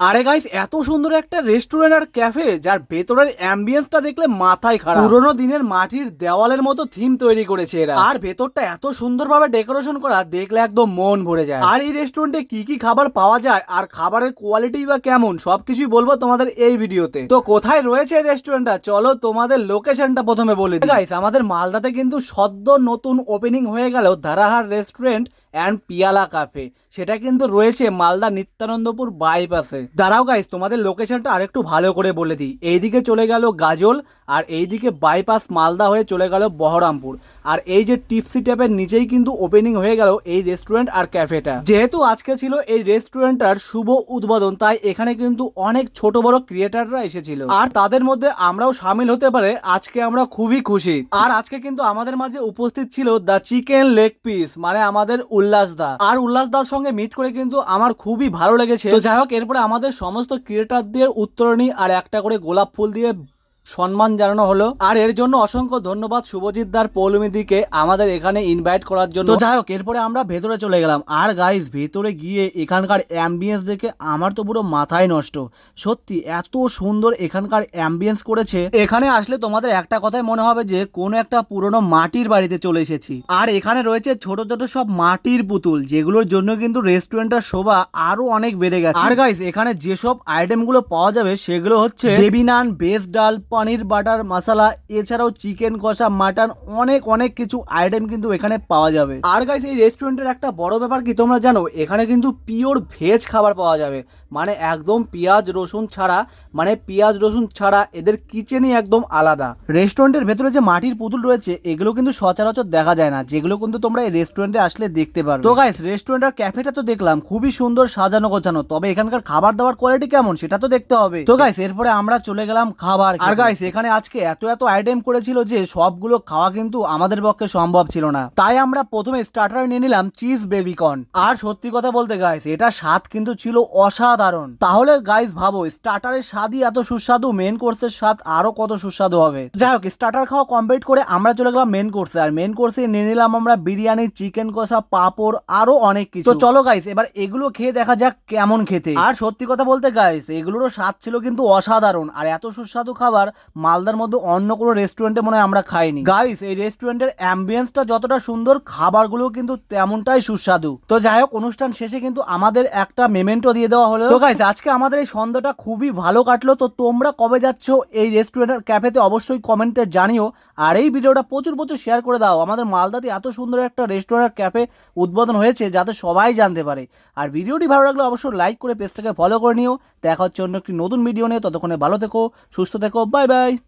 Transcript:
আরে গাইস এত সুন্দর একটা রেস্টুরেন্ট আর ক্যাফে যার ভেতরের অ্যাম্বিয়েন্সটা দেখলে মাথায় খারাপ। পুরোনো দিনের মাটির দেওয়ালের মতো থিম তৈরি করেছে এরা। আর ভেতরটা এত সুন্দরভাবে ডেকোরেশন করা, দেখলে একদম মন ভরে যায়। আর এই রেস্টুরেন্টে কি কি খাবার পাওয়া যায় আর খাবারের কোয়ালিটি বা কেমন, সবকিছুই বলব তোমাদের এই ভিডিওতে। তো কোথায় রয়েছে এই রেস্টুরেন্টটা চলো তোমাদের লোকেশনটা প্রথমে বলে দিই। গাইস আমাদের মালদাতে কিন্তু সদ্য নতুন ওপেনিং হয়ে গেল Dharahar restaurant and Piyala cafe সেটা কিন্তু রয়েছে মালদা নিত্যানন্দপুর বাইপাসে দাঁড়াও গাইস তোমাদের লোকেশনটা আরেকটু ভালো করে বলে দিই। এইদিকে চলে গেল গাজল, আর এইদিকে বাইপাস মালদা হয়ে চলে গেল বহরমপুর। আর এই যে টিপসি ট্যাপের নিচেই কিন্তু ওপেনিং হয়ে গেল এই রেস্টুরেন্ট আর ক্যাফেটা যেহেতু আজকে ছিল এই রেস্টুরেন্টটার শুভ উদ্বোধন, তাই এখানে কিন্তু অনেক ছোট বড় ক্রিয়েটাররা এসেছিল। আর তাদের মধ্যে আমরাও সামিল হতে পারে, আজকে আমরা খুবই খুশি। আর আজকে কিন্তু আমাদের মাঝে উপস্থিত ছিল দ্য চিকেন লেগ পিস মানে আমাদের উল্লাস দা। আর উল্লাস দার সঙ্গে মিট করে কিন্তু আমার খুবই ভালো লেগেছে। যাই হোক, এরপরে আমাদের সমস্ত ক্রিয়েটারদের উত্তরণী আর একটা করে গোলাপ ফুল দিয়ে সম্মান জানানো হলো। আর এর জন্য অসংখ্য ধন্যবাদ শুভজিৎ দার পৌলমিদিকে আমাদের এখানে ইনভাইট করার জন্য। যাই হোক, এরপরে আমরা ভেতরে চলে গেলাম। আর গাইস ভেতরে গিয়ে এখানকার অ্যাম্বিয়েন্স দেখে আমার তো পুরো মাথায় নষ্ট। সত্যি, এত সুন্দর এখানকার অ্যাম্বিয়েন্স করেছে। এখানে আসলে তোমাদের একটা কথাই মনে হবে যে, কোনো একটা পুরনো মাটির বাড়িতে চলে এসেছি। আর এখানে রয়েছে ছোট ছোট সব মাটির পুতুল, যেগুলোর জন্য কিন্তু রেস্টুরেন্টের শোভা আরও অনেক বেড়ে গেছে। আর গাইস এখানে যেসব আইটেমগুলো পাওয়া যাবে, সেগুলো হচ্ছে বেবি নান বেস ডাল পনির, বাটার, মশলা, এছাড়াও চিকেন কষা, মাটন, অনেক অনেক কিছু আইটেম কিন্তু এখানে পাওয়া যাবে। আর গাইস এই রেস্টুরেন্টের একটা বড় ব্যাপার কি তোমরা জানো? এখানে কিন্তু পিওর ভেজ খাবার পাওয়া যাবে। মানে একদম পেঁয়াজ, রসুন ছাড়া মানে পেঁয়াজ, রসুন ছাড়া এদের কিচেনই একদম আলাদা। রেস্টুরেন্টের ভেতরে যে মাটির পুতুল রয়েছে, এগুলো কিন্তু সচরাচর দেখা যায় না। যেগুলো কিন্তু তোমরা এই রেস্টুরেন্টে আসলে দেখতে পারো তো গাইস রেস্টুরেন্ট আর ক্যাফেটা তো দেখলাম, খুবই সুন্দর সাজানো গোছানো। তবে এখানকার খাবার দাবার কোয়ালিটি কেমন, সেটা তো দেখতে হবে। তো গাইস এরপরে আমরা চলে গেলাম খাবার আর গাইস এখানে আজকে এত এত আইটেম করেছিল যে সবগুলো খাওয়া কিন্তু আমাদের পক্ষে সম্ভব ছিল না। তাই আমরা প্রথমে স্টার্টার নিয়ে নিলাম চিজ বেবিকর্ন আর সত্যি কথা বলতে গাইস এটা স্বাদ কিন্তু ছিল অসাধারণ। তাহলে গাইস ভাবো স্টার্টারের স্বাদই এত সুস্বাদু মেন কোর্সের স্বাদ আরও কত সুস্বাদু হবে? যাই হোক স্টার্টার খাওয়া কমপ্লিট করে আমরা চলে গেলাম মেন কোর্সে আর মেন কোর্সে নিয়ে নিলাম আমরা বিরিয়ানি চিকেন কষা, পাপড়, আরও অনেক কিছু। তো চলো গাইস এবার এগুলো খেয়ে দেখা যাক কেমন খেতে। আর সত্যি কথা বলতে গাইস এগুলোরও স্বাদ ছিল কিন্তু অসাধারণ। আর এত সুস্বাদু খাবার মালদার মধ্যে অন্য কোনো রেস্টুরেন্টে মনে হয় আমরা খাইনি। গাইস এই রেস্টুরেন্টের অ্যাম্বিয়েন্সটা যতটা সুন্দর খাবারগুলো কিন্তু তেমনটাই সুস্বাদু। তো যাই হোক, অনুষ্ঠান শেষে কিন্তু আমাদের একটা মেমেন্টো দিয়ে দেওয়া হলো। তো গাইস আজকে আমাদের এই সন্ধ্যাটা খুবই ভালো কাটলো। তো তোমরা কবে যাচ্ছ এই রেস্টুরেন্টের ক্যাফেতে অবশ্যই কমেন্টে জানিও। আর এই ভিডিওটা প্রচুর প্রচুর শেয়ার করে দাও। আমাদের মালদাতে এত সুন্দর একটা রেস্টুরেন্ট ক্যাফে উদ্বোধন হয়েছে, যাতে সবাই জানতে পারে। আর ভিডিওটি ভালো লাগলে অবশ্যই লাইক করে পেজটাকে ফলো করে নিও। দেখা হচ্ছে অন্য একটি নতুন ভিডিও নিয়ে। ততক্ষণে ভালো থেকো, সুস্থ থেকো Bye bye.